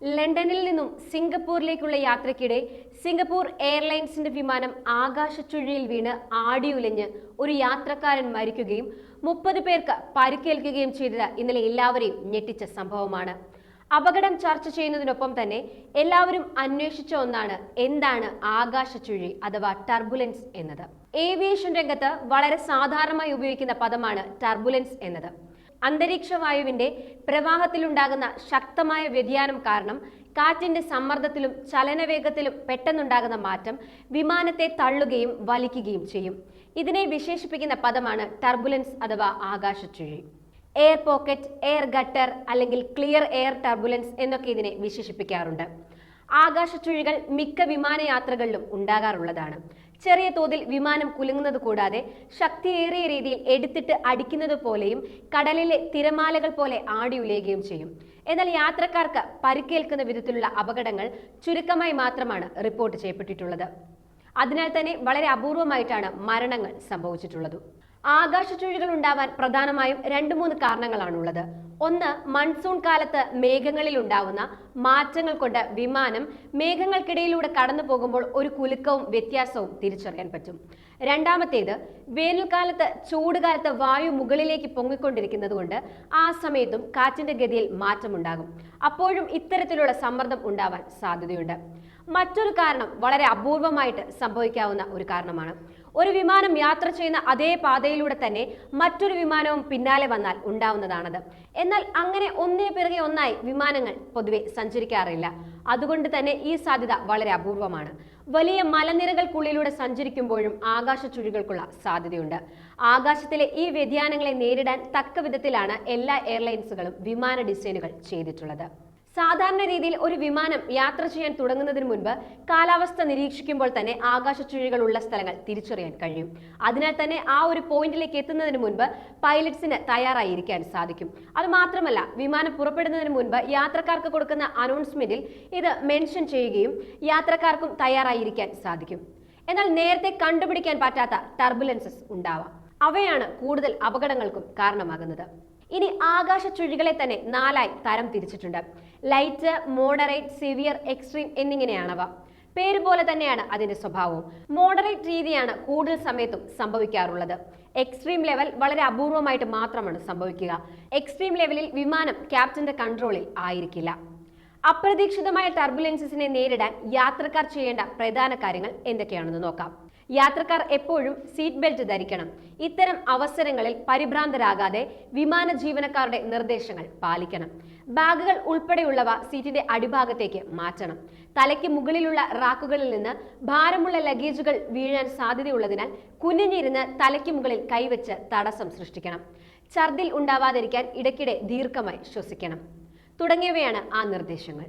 ലണ്ടനിൽ നിന്നും സിംഗപ്പൂരിലേക്കുള്ള യാത്രയ്ക്കിടെ സിംഗപ്പൂർ എയർലൈൻസിന്റെ വിമാനം ആകാശച്ചുഴിയിൽ വീണ് ആടിയുലഞ്ഞ് ഒരു യാത്രക്കാരൻ മരിക്കുകയും മുപ്പത് പേർക്ക് പരിക്കേൽക്കുകയും ചെയ്തത് ഇന്നലെ എല്ലാവരെയും ഞെട്ടിച്ച സംഭവമാണ്. അപകടം ചർച്ച ചെയ്യുന്നതിനൊപ്പം തന്നെ എല്ലാവരും അന്വേഷിച്ച ഒന്നാണ് എന്താണ് ആകാശച്ചുഴി അഥവാ ടർബുലൻസ് എന്നത്. ഏവിയേഷൻ രംഗത്ത് വളരെ സാധാരണമായി ഉപയോഗിക്കുന്ന പദമാണ് ടർബുലൻസ് എന്നത്. അന്തരീക്ഷ വായുവിന്റെ പ്രവാഹത്തിലുണ്ടാകുന്ന ശക്തമായ വ്യതിയാനം കാരണം കാറ്റിന്റെ സമ്മർദ്ദത്തിലും ചലനവേഗത്തിലും പെട്ടെന്നുണ്ടാകുന്ന മാറ്റം വിമാനത്തെ തള്ളുകയും വലിക്കുകയും ചെയ്യും. ഇതിനെ വിശേഷിപ്പിക്കുന്ന പദമാണ് ടർബുലൻസ് അഥവാ ആകാശച്ചുഴി. എയർ പോക്കറ്റ് എയർ ഗട്ടർ അല്ലെങ്കിൽ ക്ലിയർ എയർ ടർബുലൻസ് എന്നൊക്കെ ഇതിനെ വിശേഷിപ്പിക്കാറുണ്ട്. ആകാശച്ചുഴികൾ മിക്ക വിമാനയാത്രകളിലും ഉണ്ടാകാറുള്ളതാണ്. ചെറിയ തോതിൽ വിമാനം കുലുങ്ങുന്നത് കൂടാതെ ശക്തിയേറിയ രീതിയിൽ എടുത്തിട്ട് അടിക്കുന്നത് പോലെയും കടലിലെ തിരമാലകൾ പോലെ ആടി ഉലയുകയും ചെയ്യും. എന്നാൽ യാത്രക്കാർക്ക് പരിക്കേൽക്കുന്ന വിധത്തിലുള്ള അപകടങ്ങൾ ചുരുക്കമായി മാത്രമാണ് റിപ്പോർട്ട് ചെയ്യപ്പെട്ടിട്ടുള്ളത്. അതിനാൽ തന്നെ വളരെ അപൂർവമായിട്ടാണ് മരണങ്ങൾ സംഭവിച്ചിട്ടുള്ളത്. ആകാശച്ചുഴികൾ ഉണ്ടാവാൻ പ്രധാനമായും രണ്ട് മൂന്ന് കാരണങ്ങളാണുള്ളത്. ഒന്ന് മൺസൂൺ കാലത്ത് മേഘങ്ങളിൽ ഉണ്ടാവുന്ന മാറ്റങ്ങൾ കൊണ്ട് വിമാനം മേഘങ്ങൾക്കിടയിലൂടെ കടന്നു പോകുമ്പോൾ ഒരു കുലുക്കവും വ്യത്യാസവും തിരിച്ചറിയാൻ പറ്റും. രണ്ടാമത്തേത് വേനൽക്കാലത്ത് ചൂടുകാലത്ത് വായു മുകളിലേക്ക് പൊങ്ങിക്കൊണ്ടിരിക്കുന്നത് കൊണ്ട് ആ സമയത്തും കാറ്റിന്റെ ഗതിയിൽ മാറ്റമുണ്ടാകും. അപ്പോഴും ഇത്തരത്തിലുള്ള സമ്മർദ്ദം ഉണ്ടാവാൻ സാധ്യതയുണ്ട്. മറ്റൊരു കാരണം വളരെ അപൂർവമായിട്ട് സംഭവിക്കാവുന്ന ഒരു കാരണമാണ്. ഒരു വിമാനം യാത്ര ചെയ്യുന്ന അതേ പാതയിലൂടെ തന്നെ മറ്റൊരു വിമാനവും പിന്നാലെ വന്നാൽ ഉണ്ടാവുന്നതാണത്. എന്നാൽ അങ്ങനെ ഒന്നിനു പിറകെ ഒന്നായി വിമാനങ്ങൾ പൊതുവെ സഞ്ചരിക്കാറില്ല. അതുകൊണ്ട് തന്നെ ഈ സാധ്യത വളരെ അപൂർവമാണ്. വലിയ മലനിരകൾക്കുള്ളിലൂടെ സഞ്ചരിക്കുമ്പോഴും ആകാശ ചുഴികൾക്കുള്ള സാധ്യതയുണ്ട്. ആകാശത്തിലെ ഈ വ്യതിയാനങ്ങളെ നേരിടാൻ തക്ക വിധത്തിലാണ് എല്ലാ എയർലൈൻസുകളും വിമാന ഡിസൈനുകൾ ചെയ്തിട്ടുള്ളത്. സാധാരണ രീതിയിൽ ഒരു വിമാനം യാത്ര ചെയ്യാൻ തുടങ്ങുന്നതിന് മുൻപ് കാലാവസ്ഥ നിരീക്ഷിക്കുമ്പോൾ തന്നെ ആകാശച്ചുഴികൾ ഉള്ള സ്ഥലങ്ങൾ തിരിച്ചറിയാൻ കഴിയും. അതിനാൽ തന്നെ ആ ഒരു പോയിന്റിലേക്ക് എത്തുന്നതിന് മുൻപ് പൈലറ്റ്സിന് തയ്യാറായിരിക്കാൻ സാധിക്കും. അത് മാത്രമല്ല വിമാനം പുറപ്പെടുന്നതിന് മുൻപ് യാത്രക്കാർക്ക് കൊടുക്കുന്ന അനൗൺസ്മെന്റിൽ ഇത് മെൻഷൻ ചെയ്യുകയും യാത്രക്കാർക്കും തയ്യാറായിരിക്കാൻ സാധിക്കും. എന്നാൽ നേരത്തെ കണ്ടുപിടിക്കാൻ പറ്റാത്ത ടർബുലൻസസ് ഉണ്ടാവാം. അവയാണ് കൂടുതൽ അപകടങ്ങൾക്കും കാരണമാകുന്നത്. ഇനി ആകാശ ചുഴികളെ തന്നെ നാലായി തരം തിരിച്ചിട്ടുണ്ട്. ലൈറ്റ് മോഡറേറ്റ് സിവിയർ എക്സ്ട്രീം എന്നിങ്ങനെയാണവ പേര് പോലെ തന്നെയാണ് അതിന്റെ സ്വഭാവവും. മോഡറേറ്റ് രീതിയാണ് കൂടുതൽ സമയത്തും സംഭവിക്കാറുള്ളത്. എക്സ്ട്രീം ലെവൽ വളരെ അപൂർവമായിട്ട് മാത്രമാണ് സംഭവിക്കുക. എക്സ്ട്രീം ലെവലിൽ വിമാനം ക്യാപ്റ്റന്റെ കൺട്രോളിൽ ആയിരിക്കില്ല. അപ്രതീക്ഷിതമായ ടർബുലൻസസിനെ നേരിടാൻ യാത്രക്കാർ ചെയ്യേണ്ട പ്രധാന കാര്യങ്ങൾ എന്തൊക്കെയാണെന്ന് നോക്കാം. യാത്രക്കാർ എപ്പോഴും സീറ്റ് ബെൽറ്റ് ധരിക്കണം. ഇത്തരം അവസരങ്ങളിൽ പരിഭ്രാന്തരാകാതെ വിമാന ജീവനക്കാരുടെ നിർദ്ദേശങ്ങൾ പാലിക്കണം. ബാഗുകൾ ഉൾപ്പെടെയുള്ളവ സീറ്റിന്റെ അടിഭാഗത്തേക്ക് മാറ്റണം. തലയ്ക്ക് മുകളിലുള്ള റാക്കുകളിൽ നിന്ന് ഭാരമുള്ള ലഗേജുകൾ വീഴാൻ സാധ്യതയുള്ളതിനാൽ കുനിഞ്ഞിരുന്ന് തലയ്ക്ക് മുകളിൽ കൈവച്ച് തടസ്സം സൃഷ്ടിക്കണം. ഛർദിൽ ഉണ്ടാവാതിരിക്കാൻ ഇടയ്ക്കിടെ ദീർഘമായി ശ്വസിക്കണം. തുടങ്ങിയവയാണ് ആ നിർദ്ദേശങ്ങൾ.